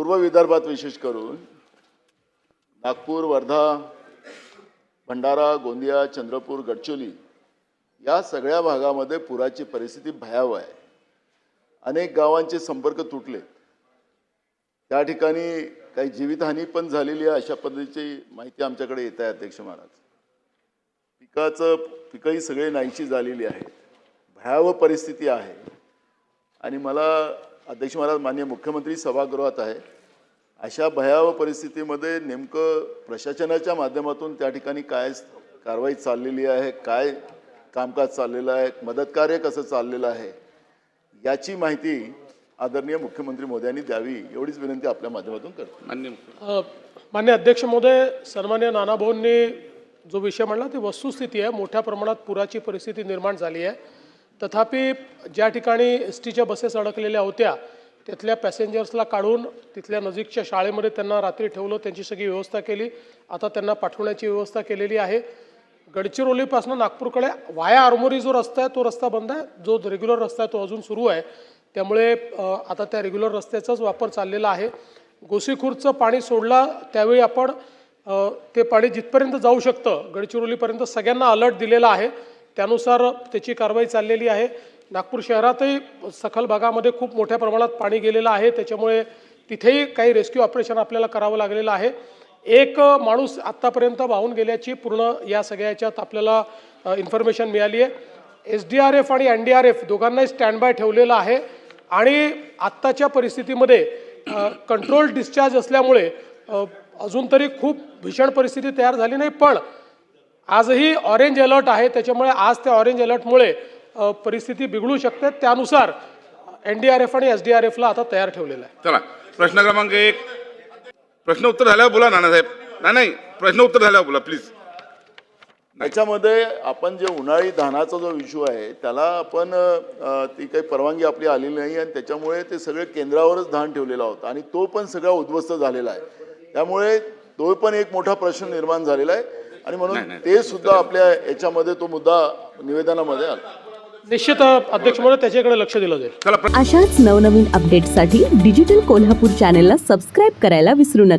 पूर्व विदर्भात विशेष करून नागपूर वर्धा भंडारा गोंदिया चंद्रपूर गडचिरोली या सगळ्या भागामध्ये पुराची परिस्थिती भयावह आहे. अनेक गावांचे संपर्क तुटले. त्या ठिकाणी काही जीवितहानी पण झालेली आहे अशा पद्धतीची माहिती आमच्याकडे येत आहे अध्यक्ष महाराज. पिकाचं पिकंही सगळे नाहीशी झालेली आहेत. भयावह परिस्थिती आहे. आणि मला अध्यक्ष महाराज मान्य मुख्यमंत्री सभागृहात आहे. अशा भयावह परिस्थितीमध्ये नेमकं प्रशासनाच्या माध्यमातून त्या ठिकाणी काय कारवाई चाललेली आहे काय कामकाज चाललेलं आहे मदतकार्य कसं चाललेलं आहे याची माहिती आदरणीय मुख्यमंत्री मोदयांनी द्यावी एवढीच विनंती आपल्या माध्यमातून करतो. मान्य मान्य अध्यक्ष महोदय सन्मान्य नानाभाऊंनी जो विषय म्हणला ती वस्तुस्थिती आहे. मोठ्या प्रमाणात पुराची परिस्थिती निर्माण झाली आहे. तथापि ज्या ठिकाणी एस टीच्या बसेस अडकलेल्या होत्या तिथल्या पॅसेंजर्सला काढून तिथल्या नजीकच्या शाळेमध्ये त्यांना रात्री ठेवलं त्यांची सगळी व्यवस्था केली. आता त्यांना पाठवण्याची व्यवस्था केलेली आहे. गडचिरोलीपासून नागपूरकडे वाया आरमोरी जो रस्ता आहे तो रस्ता बंद आहे. जो रेग्युलर रस्ता आहे तो अजून सुरू आहे. त्यामुळे आता त्या रेग्युलर रस्त्याचाच वापर चाललेला आहे. गोसीखुर्दचं पाणी सोडला त्यावेळी आपण ते पाणी जिथपर्यंत जाऊ शकतं गडचिरोलीपर्यंत सगळ्यांना अलर्ट दिलेला आहे. त्यानुसार त्याची कारवाई चाललेली आहे. नागपूर शहरातही सखल भागामध्ये खूप मोठ्या प्रमाणात पाणी गेलेलं आहे. त्याच्यामुळे तिथेही काही रेस्क्यू ऑपरेशन आपल्याला करावं लागलेलं आहे. एक माणूस आत्तापर्यंत वाहून गेल्याची पूर्ण या सगळ्या याच्यात आपल्याला इन्फॉर्मेशन मिळाली आहे. एस डी आर एफ आणि एन डी आर एफ दोघांनाही स्टँड बाय ठेवलेलं आहे. आणि आत्ताच्या परिस्थितीमध्ये कंट्रोल डिस्चार्ज असल्यामुळे अजून तरी खूप भीषण परिस्थिती तयार झाली नाही. पण आजही ऑरेंज अलर्ट आहे. त्याच्यामुळे आज त्या ऑरेंज अलर्टमुळे परिस्थिती बिघडू शकते. त्यानुसार एन डी आर एफ आणि एस डी आर एफला आता तयार ठेवलेलं आहे. चला प्रश्न क्रमांक एक. प्रश्न उत्तर झाल्यावर बोला नानासाहेब. नाही नाही प्रश्न उत्तर झाल्यावर बोला प्लीज याच्यामध्ये आपण जे उन्हाळी धानाचा जो इश्यू आहे त्याला आपण ती काही परवानगी आपली आलेली नाही आणि त्याच्यामुळे ते सगळे केंद्रावरच धान ठेवलेला होता आणि तो पण सगळा उद्ध्वस्त झालेला आहे. त्यामुळे तो पण एक मोठा प्रश्न निर्माण झालेला आहे. आणि म्हणून. ते सुद्धा आपल्या याच्यामध्ये तो मुद्दा निवेदनामध्ये आला. निश्चित अध्यक्ष महोदय त्याच्याकडे लक्ष दिलं जाईल. अशाच नवनवीन अपडेट्ससाठी डिजिटल कोल्हापूर चॅनेलला सबस्क्राईब करायला विसरू नका.